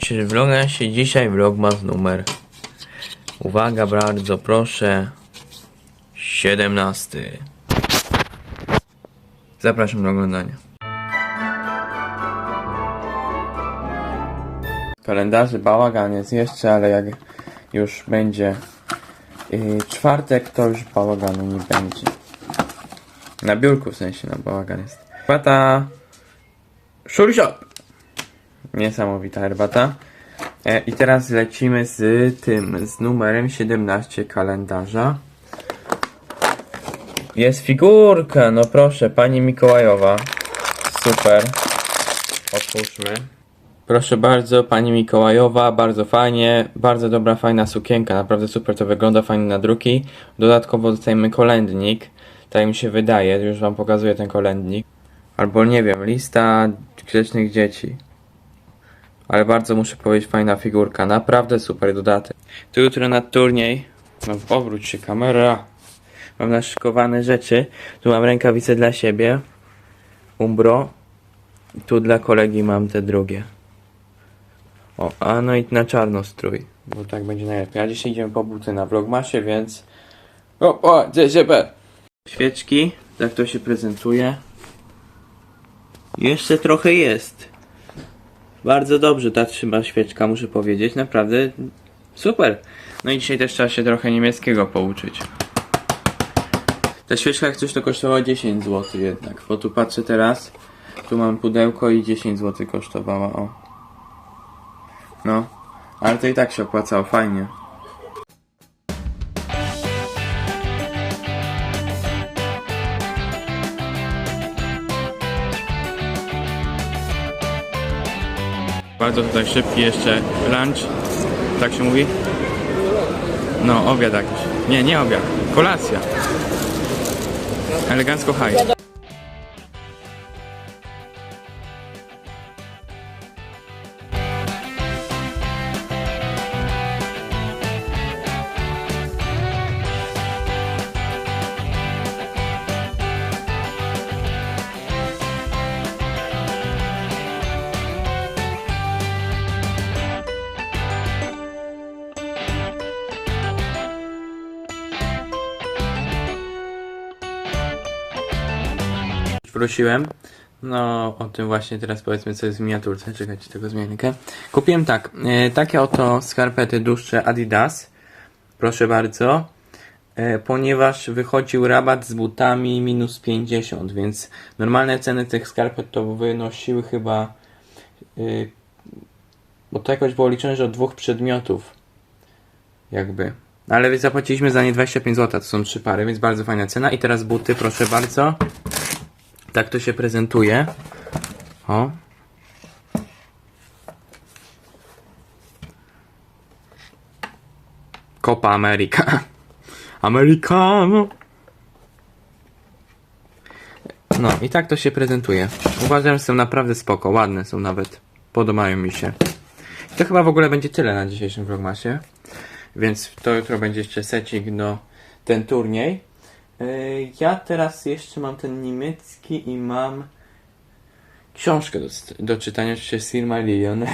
Czy się dzisiaj vlogmas numer Uwaga bardzo proszę 17 Zapraszam do oglądania Kalendarzy bałagan jest jeszcze, ale jak już będzie yy, czwartek, to już bałaganu nie będzie. Na biurku w sensie, na bałagan jest. Pata Shop. Niesamowita herbata. E, I teraz lecimy z tym, z numerem 17 kalendarza. Jest figurka, no proszę, pani Mikołajowa. Super. Otwórzmy. Proszę bardzo, pani Mikołajowa, bardzo fajnie, bardzo dobra, fajna sukienka, naprawdę super to wygląda, fajne nadruki. Dodatkowo dostajemy kolędnik, tak mi się wydaje, już wam pokazuję ten kolędnik. Albo nie wiem, lista grzecznych dzieci. Ale bardzo muszę powiedzieć, fajna figurka, naprawdę super dodatek. Tu jutro na turniej, no obróć się kamera, mam naszykowane rzeczy. Tu mam rękawice dla siebie, umbro, tu dla kolegi mam te drugie. O, a no i na czarno strój, bo tak będzie najlepiej. A dzisiaj idziemy po buty na vlogmasie, więc... O, o, DZB! Świeczki, tak to się prezentuje. Jeszcze trochę jest. Bardzo dobrze ta trzyma świeczka, muszę powiedzieć. Naprawdę super. No i dzisiaj też trzeba się trochę niemieckiego pouczyć. Ta świeczka jak coś to kosztowała 10 zł jednak. Bo tu patrzę teraz. Tu mam pudełko i 10 zł kosztowała. O. No. Ale to i tak się opłacało, fajnie. Bardzo tutaj szybki jeszcze lunch. Tak się mówi? No, obiad jakiś. Nie, nie obiad. Kolacja. Elegancko high. Wróciłem. No, o tym właśnie teraz powiedzmy co jest w miniaturce. Czekajcie tego zmienkę. Kupiłem tak, e, takie oto skarpety dłuższe Adidas. Proszę bardzo. E, ponieważ wychodził rabat z butami minus 50, więc normalne ceny tych skarpet to wynosiły chyba e, bo to jakoś było liczone, że od dwóch przedmiotów jakby. Ale zapłaciliśmy za nie 25 zł, to są trzy pary, więc bardzo fajna cena. I teraz buty, proszę bardzo. Tak to się prezentuje. O. Copa America. Americano. No i tak to się prezentuje. Uważam, że są naprawdę spoko, ładne są nawet. Podobają mi się. I to chyba w ogóle będzie tyle na dzisiejszym vlogmasie. Więc to jutro będzie jeszcze secik do ten turniej. Yy, Ja teraz jeszcze mam ten niemiecki i mam książkę do, do czytania, oczywiście Silmarillion.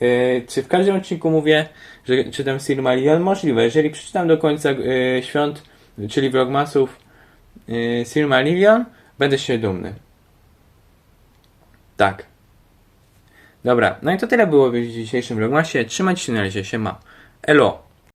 Yy, Czy w każdym odcinku mówię, że czytam Silmarillion? Możliwe. Jeżeli przeczytam do końca yy, świąt, czyli vlogmasów yy, Silmarillion, będę się dumny. Tak. Dobra, no i to tyle było w dzisiejszym vlogmasie. Trzymajcie się na razie, się ma. Elo!